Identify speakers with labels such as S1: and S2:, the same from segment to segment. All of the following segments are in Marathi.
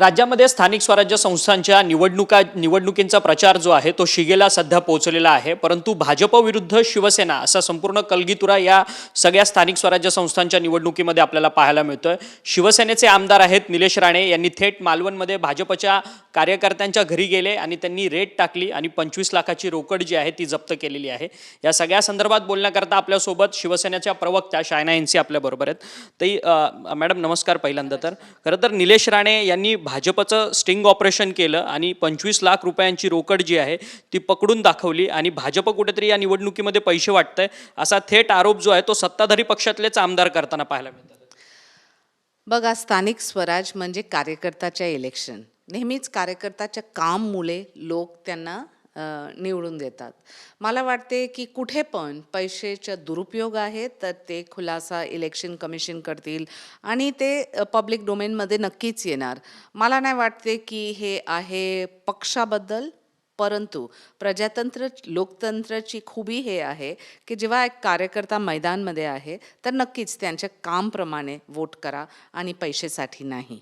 S1: राज्यामध्ये स्थानिक स्वराज्य संस्थांच्या निवडणुका निवडणुकींचा प्रचार जो आहे तो शिगेला सध्या पोहोचलेला आहे. परंतु भाजपविरुद्ध शिवसेना असा संपूर्ण कलगीतुरा या सगळ्या स्थानिक स्वराज्य संस्थांच्या निवडणुकीमध्ये आपल्याला पाहायला मिळतोय. शिवसेनेचे आमदार आहेत निलेश राणे यांनी थेट मालवणमध्ये भाजपच्या कार्यकर्त्यांच्या घरी गेले आणि त्यांनी रेट टाकली आणि पंचवीस लाखाची रोकड जी आहे ती जप्त केलेली आहे. या सगळ्या संदर्भात बोलण्याकरता आपल्यासोबत शिवसेनेच्या प्रवक्त्या शायना यांची आपल्याबरोबर आहेत. तरी मॅडम नमस्कार पहिल्यांदा तर. खरं तर निलेश राणे यांनी भाजपचं स्टिंग ऑपरेशन केलं आणि पंचवीस लाख रुपयांची रोकड जी आहे ती पकडून दाखवली आणि भाजप कुठेतरी या निवडणुकीमध्ये पैसे वाटतंय असा थेट आरोप जो आहे तो सत्ताधारी पक्षातलेच आमदार करताना पाहायला मिळतात.
S2: बघा स्थानिक स्वराज म्हणजे कार्यकर्त्याच्या इलेक्शन नेहमीच कार्यकर्त्याच्या काममुळे लोक त्यांना निवडून देतात. मला वाटते की कुठे पण पैशाचा दुरुपयोग आहे तर ते खुलासा इलेक्शन कमिशन करतील आणि ते पब्लिक डोमेनमध्ये नक्कीच येणार. मला नाही वाटते की हे आहे पक्षाबद्दल परंतु प्रजातंत्र लोकतंत्राची खूबी हे आहे की जेव्हा एक कार्यकर्ता मैदानमध्ये आहे तर नक्कीच त्यांच्या कामप्रमाणे वोट करा आणि पैशासाठी नाही.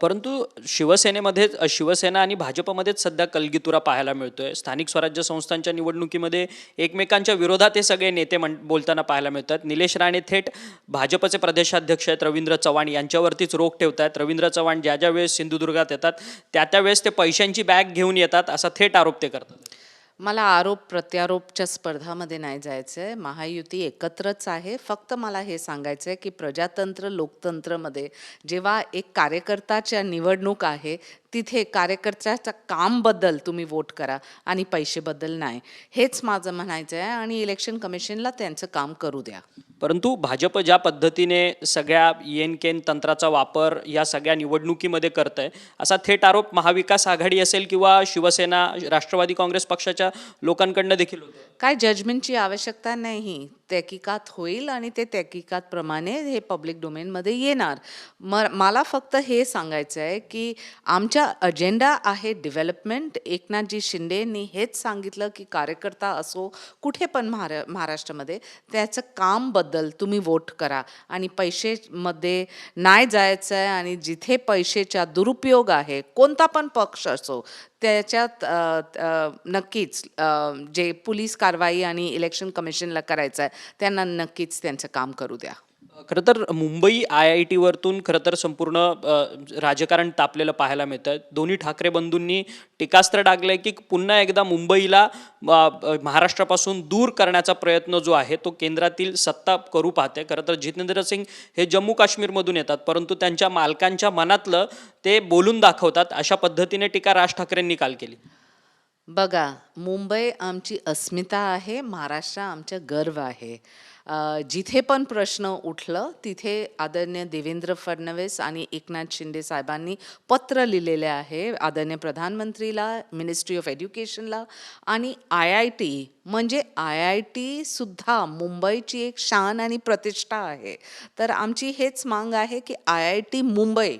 S1: परंतु शिवसेनेमध्ये शिवसेना आणि भाजपमध्येच सध्या कलगीतुरा पाहायला मिळतोय. स्थानिक स्वराज्य संस्थांच्या निवडणुकीमध्ये एकमेकांच्या विरोधात हे सगळे नेते म्हण बोलताना पाहायला मिळतात. निलेश राणे थेट भाजपचे प्रदेशाध्यक्ष आहेत रवींद्र चव्हाण यांच्यावरतीच रोख ठेवतात रवींद्र चव्हाण ज्या ज्या वेळेस सिंधुदुर्गात येतात त्या त्या वेळेस ते पैशांची बॅग घेऊन येतात असा थेट आरोप ते करतात.
S2: मला आरोप प्रत्यारोपच्या स्पर्धामध्ये नाही जायचं आहे महायुती एकत्रच आहे. फक्त मला हे सांगायचं आहे की प्रजातंत्र लोकतंत्रमध्ये जेव्हा एक कार्यकर्ताच्या निवडणूक आहे तिथे कार्यकर्त्याच्या कामबद्दल तुम्ही वोट करा आणि पैसेबद्दल नाही. हेच माझं म्हणायचं आहे आणि इलेक्शन कमिशनला त्यांचं काम करू द्या.
S1: परंतु भाजप ज्या पद्धतीने सगळ्या येन केन तंत्राचा वापर या सगळ्या निवडणुकीमध्ये करत आहे असा थेट आरोप महाविकास आघाडी असेल किंवा शिवसेना राष्ट्रवादी काँग्रेस पक्षाच्या लोकांकडनं देखील
S2: काय जजमेंटची आवश्यकता नाही. तहकीकात होईल आणि ते तहकीकातप्रमाणे हे पब्लिक डोमेनमध्ये येणार. म मला फक्त हे सांगायचं आहे की आमच्या अजेंडा आहे डेव्हलपमेंट एकनाथजी शिंदेनी हेच सांगितलं की कार्यकर्ता असो कुठे पण महारा महाराष्ट्रामध्ये त्याचं कामबद्दल तुम्ही वोट करा. आणि पैसेमध्ये नाही जायचं आहे आणि जिथे पैसेचा दुरुपयोग आहे कोणता पण पक्ष असो त्याच्यात नक्कीच जे पोलीस कारवाई आणि इलेक्शन कमिशनला करायचं आहे त्यांना नक्कीच त्यांचं काम करू द्या.
S1: खरं तर मुंबई आय आय टीवरतून खरं तर संपूर्ण राजकारण तापलेलं पाहायला मिळतं दोन्ही ठाकरे बंधूंनी टीकास्त्र टाकलंय की पुन्हा एकदा मुंबईला महाराष्ट्रापासून दूर करण्याचा प्रयत्न जो आहे तो केंद्रातील सत्ता करू पाहते. खरं तर जितेंद्र सिंग हे जम्मू काश्मीरमधून येतात परंतु त्यांच्या मालकांच्या मनातलं ते बोलून दाखवतात. अशा पद्धतीने टीका राज ठाकरेंनी काल केली.
S2: बघा मुंबई आमची अस्मिता आहे महाराष्ट्र आमचा गर्व आहे. जिथे पण प्रश्न उठलं तिथे आदरणीय देवेंद्र फडणवीस आणि एकनाथ शिंदे साहेबांनी पत्र लिहिलेले आहे आदरणीय प्रधानमंत्रीला मिनिस्ट्री ऑफ एज्युकेशनला आणि आय आय टी म्हणजे आय आय टीसुद्धा मुंबईची एक शान आणि प्रतिष्ठा आहे. तर आमची हेच मांग आहे की आय आय टी मुंबई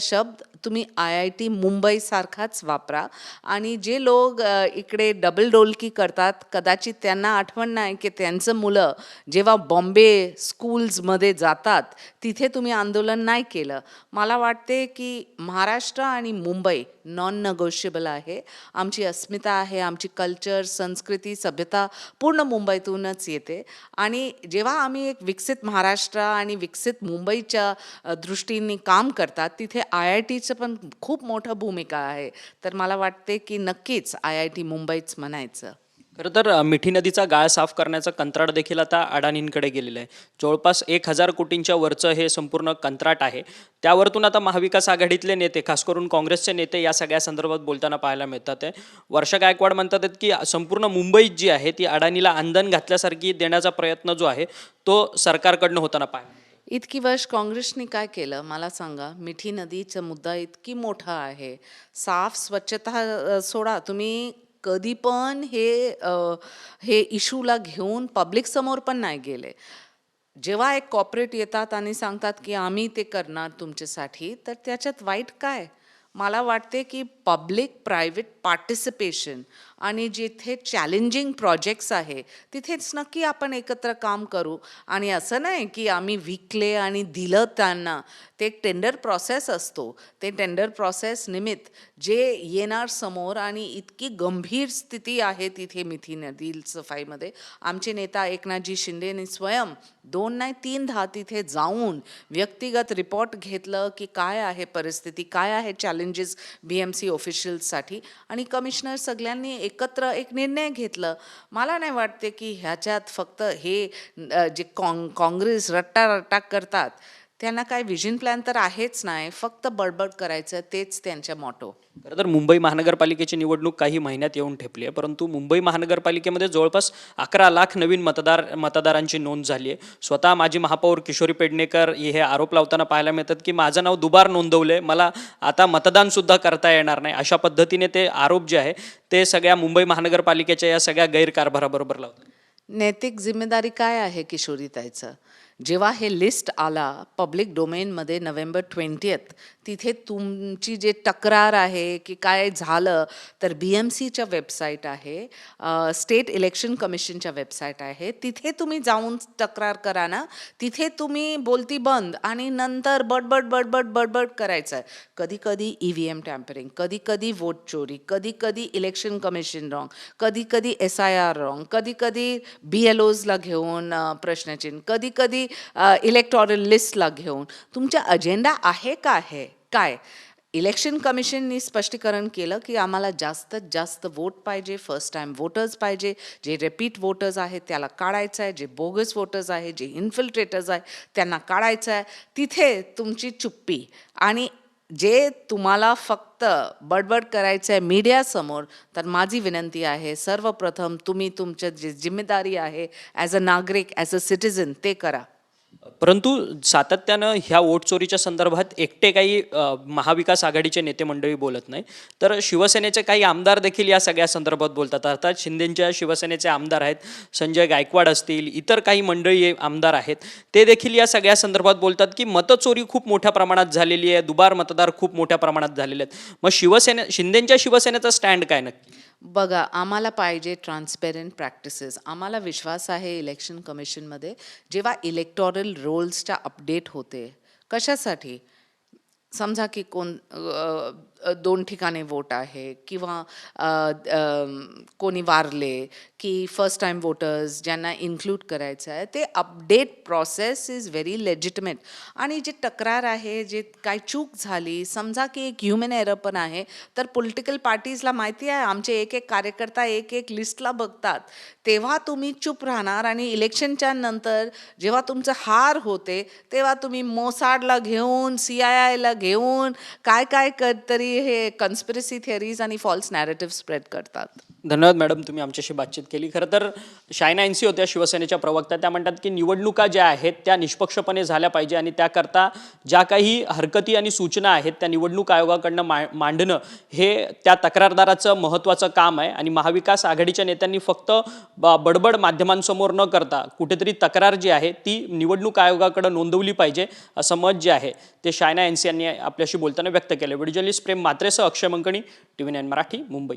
S2: शब्द तुम्ही आय आय टी मुंबईसारखाच वापरा. आणि जे लोक इकडे डबल डोलकी करतात कदाचित त्यांना आठवण नाही की त्यांचं मुलं जेव्हा बॉम्बे स्कूल्समध्ये जातात तिथे तुम्ही आंदोलन नाही केलं. मला वाटते की महाराष्ट्र आणि मुंबई नॉन नगोशिएबल आहे. आमची अस्मिता आहे आमची कल्चर संस्कृती सभ्यता पूर्ण मुंबईतूनच येते. आणि जेव्हा आम्ही एक विकसित महाराष्ट्र आणि विकसित मुंबईच्या दृष्टीने काम करतात तिथे आय आय टीचं पण खूप मोठं भूमिका आहे. तर मला वाटते की नक्कीच आय आय टी मुंबईच म्हणायचं.
S1: खरं तर मिठी नदीचा गाळ साफ करण्याचं कंत्राट देखील आता अडाणींकडे गेलेलं आहे. जवळपास एक हजार कोटींच्या वरचं हे संपूर्ण कंत्राट आहे. त्यावरतून आता महाविकास आघाडीतले नेते खास करून काँग्रेसचे नेते या सगळ्या संदर्भात बोलताना पाहायला मिळतात आहे. वर्षा गायकवाड म्हणतात आहेत की संपूर्ण मुंबईत जी आहे ती अडाणीला आंदण घातल्यासारखी देण्याचा प्रयत्न जो आहे तो सरकारकडनं होताना पाहायला
S2: इतकी वर्ष काँग्रेसने काय केलं? मला सांगा. मिठी नदीचा मुद्दा इतकी मोठा आहे. साफ स्वच्छता अ, सोडा. तुम्ही कधी पण हे अ, हे इशूला घेऊन पब्लिक समोर पण नाही गेले. जेव्हा एक कॉपरेट येतात आणि सांगतात की आम्ही ते करणार तुमच्यासाठी तर त्याच्यात वाईट काय? मला वाटते की पब्लिक प्रायव्हेट पार्टिसिपेशन आणि जिथे चॅलेंजिंग प्रोजेक्ट्स आहे तिथेच नक्की आपण एकत्र काम करू. आणि असं नाही की आम्ही विकले आणि दिलं त्यांना. ते एक टेंडर प्रोसेस असतो. ते टेंडर प्रोसेस निमित्त जे येणार समोर आणि इतकी गंभीर स्थिती आहे तिथे मिथी नदील सफाईमध्ये आमचे नेता एकनाथजी शिंदेने स्वयं दोन नाही तीन दहा तिथे जाऊन व्यक्तिगत रिपोर्ट घेतलं की काय आहे परिस्थिती काय आहे चॅलेंजेस बी एम सी ऑफिशियल्ससाठी आणि आणि कमिशनर सगळ्यांनी एकत्र एक निर्णय घेतलं. मला नाही वाटते की ह्याच्यात फक्त हे जे काँग काँग्रेस रट्टा रट्टा करतात त्यांना काय विजन प्लॅन तर आहेच नाही फक्त बडबड करायचं तेच त्यांच्या मॉटो
S1: खरं तर मुंबई महानगरपालिकेची निवडणूक काही महिन्यात येऊन ठेपली आहे परंतु मुंबई महानगरपालिकेमध्ये जवळपास अकरा लाख नवीन मतदार मतदारांची नोंद झाली आहे. स्वतः माजी महापौर किशोरी पेडणेकर हे आरोप लावताना पाहायला मिळतात की माझं नाव दुबार नोंदवलंय मला आता मतदान सुद्धा करता येणार नाही. अशा पद्धतीने ते आरोप जे आहे ते सगळ्या मुंबई महानगरपालिकेच्या या सगळ्या गैरकारभाराबरोबर लावतात.
S2: नैतिक जिम्मेदारी काय आहे किशोरीताईचं? जेव्हा हे लिस्ट आला पब्लिक डोमेनमध्ये नोव्हेंबर ट्वेंटीएथ तिथे तुमची जे तक्रार आहे की काय झालं तर बी एम सीच्या वेबसाईट आहे स्टेट इलेक्शन कमिशनच्या वेबसाईट आहे. तिथे तुम्ही जाऊन तक्रार करा ना. तिथे तुम्ही बोलती बंद आणि नंतर बडबड बडबड बडबड करायचं. आहे कधी कधी ई व्ही एम टॅम्परिंग कधी कधी वोट चोरी कधी कधी इलेक्शन कमिशन रॉंग कधी कधी एस आय आर रॉंग कधी कधी बी एल ओजला घेऊन प्रश्नचिन्ह कधी कधी इलेक्टॉरल लिस्टला घेऊन. तुमचा अजेंडा आहे का आहे काय? इलेक्शन कमिशननी स्पष्टीकरण केलं की आम्हाला जास्तीत जास्त वोट पाहिजे फर्स्ट टाईम वोटर्स पाहिजे. जे रिपीट वोटर्स आहेत त्याला काढायचं आहे जे बोगस वोटर्स आहे जे इन्फिल्ट्रेटर्स आहे त्यांना काढायचं आहे. तिथे तुमची चुप्पी. आणि जे तुम्हाला फक्त बडबड करायचं आहे मीडियासमोर तर माझी विनंती आहे सर्वप्रथम तुम्ही तुमचं जे जिम्मेदारी आहे ॲज अ नागरिक ॲज अ सिटिझन ते करा.
S1: परंतु सातत्यानं ह्या वोट चोरीच्या संदर्भात एकटे काही महाविकास आघाडीचे नेते मंडळी बोलत नाही तर शिवसेनेचे काही आमदार देखील या सगळ्या संदर्भात बोलतात. अर्थात शिंदेच्या शिवसेनेचे आमदार आहेत संजय गायकवाड असतील इतर काही मंडळी आमदार आहेत ते देखील या सगळ्या संदर्भात बोलतात की मतचोरी खूप मोठ्या प्रमाणात झालेली आहे दुबार मतदार खूप मोठ्या प्रमाणात झालेले आहेत. मग शिवसेने शिंदेच्या शिवसेनेचा स्टँड काय नक्की?
S2: बघा आम्हाला पाहिजे ट्रान्सपेरंट प्रॅक्टिसेस आम्हाला विश्वास आहे इलेक्शन कमिशनमध्ये जेव्हा इलेक्टोरल रोल्सच्या अपडेट होते कशासाठी? समजा की कोण दोन ठिकाणी वोट आहे किंवा कोणी वारले की फर्स्ट टाईम वोटर्स ज्यांना इन्क्लूड करायचं आहे ते update process is very legitimate आणि जे तक्रार आहे जे काय चूक झाली समजा की एक ह्युमन एरर पण आहे तर पॉलिटिकल पार्टीजला माहिती आहे आमचे एक एक कार्यकर्ता एक एक लिस्टला बघतात. तेव्हा तुम्ही चूप राहणार आणि इलेक्शनच्या नंतर जेव्हा तुमचं हार होते तेव्हा तुम्ही मोसाडला घेऊन सी आय आयला घेऊन काय काय तरी हे कन्स्पिरसी थिअरीज आणि फॉल्स नॅरेटिव्ह स्प्रेड करतात.
S1: धन्यवाद मॅडम तुम्ही आमच्याशी बातचीत केली. खरं तर शायना एनसी होत्या शिवसेनेच्या प्रवक्त्या त्या म्हणतात की निवडणुका ज्या आहेत त्या निष्पक्षपणे झाल्या पाहिजे आणि त्याकरता ज्या काही हरकती आणि सूचना आहेत त्या निवडणूक आयोगाकडनं मा मांडणं हे त्या तक्रारदाराचं महत्त्वाचं काम आहे. आणि महाविकास आघाडीच्या नेत्यांनी फक्त ब- बडबड माध्यमांसमोर न करता कुठेतरी तक्रार जी आहे ती निवडणूक आयोगाकडे नोंदवली पाहिजे असं मत जे आहे ते शायना एनसी यांनी आपल्याशी बोलताना व्यक्त केलं. Video journalist Prem मात्रेसह Akshay Mankani T V nine Marathi Mumbai.